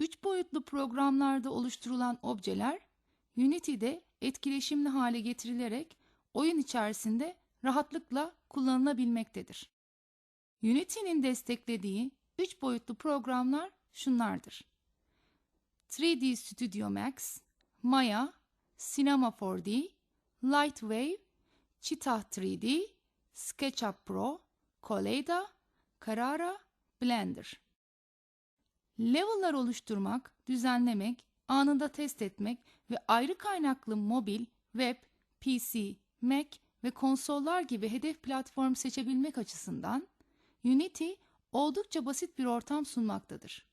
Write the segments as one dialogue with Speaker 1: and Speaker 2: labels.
Speaker 1: Üç boyutlu programlarda oluşturulan objeler Unity'de etkileşimli hale getirilerek oyun içerisinde rahatlıkla kullanılabilmektedir. Unity'nin desteklediği üç boyutlu programlar şunlardır. 3D Studio Max, Maya, Cinema 4D, Lightwave, Cheetah 3D, SketchUp Pro, Collada, Carrara, Blender. Level'lar oluşturmak, düzenlemek, anında test etmek ve ayrı kaynaklı mobil, web, PC, Mac ve konsollar gibi hedef platform seçebilmek açısından Unity oldukça basit bir ortam sunmaktadır.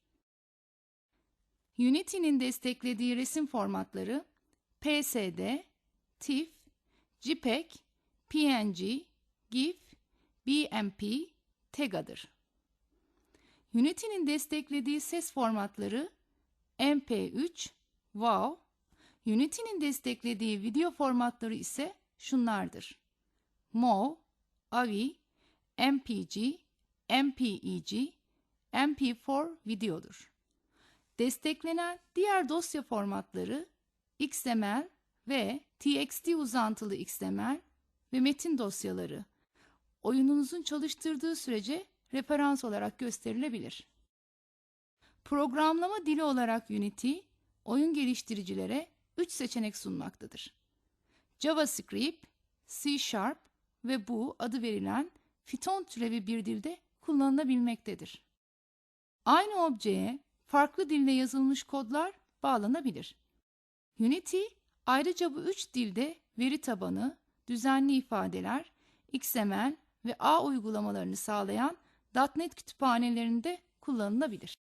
Speaker 1: Unity'nin desteklediği resim formatları PSD, TIFF, JPEG, PNG, GIF, BMP, TEGA'dır. Unity'nin desteklediği ses formatları MP3, WAV, Unity'nin desteklediği video formatları ise şunlardır. MOV, AVI, MPG, MPEG, MP4 videodur. Desteklenen diğer dosya formatları XML ve TXT uzantılı XML ve metin dosyaları oyununuzun çalıştırdığı sürece referans olarak gösterilebilir. Programlama dili olarak Unity, oyun geliştiricilere 3 seçenek sunmaktadır. JavaScript, C Sharp ve bu adı verilen Python türevi bir dilde kullanılabilmektedir. Aynı objeye farklı dilde yazılmış kodlar bağlanabilir. Unity ayrıca bu üç dilde veri tabanı, düzenli ifadeler, XML ve A uygulamalarını sağlayan .NET kütüphanelerinde kullanılabilir.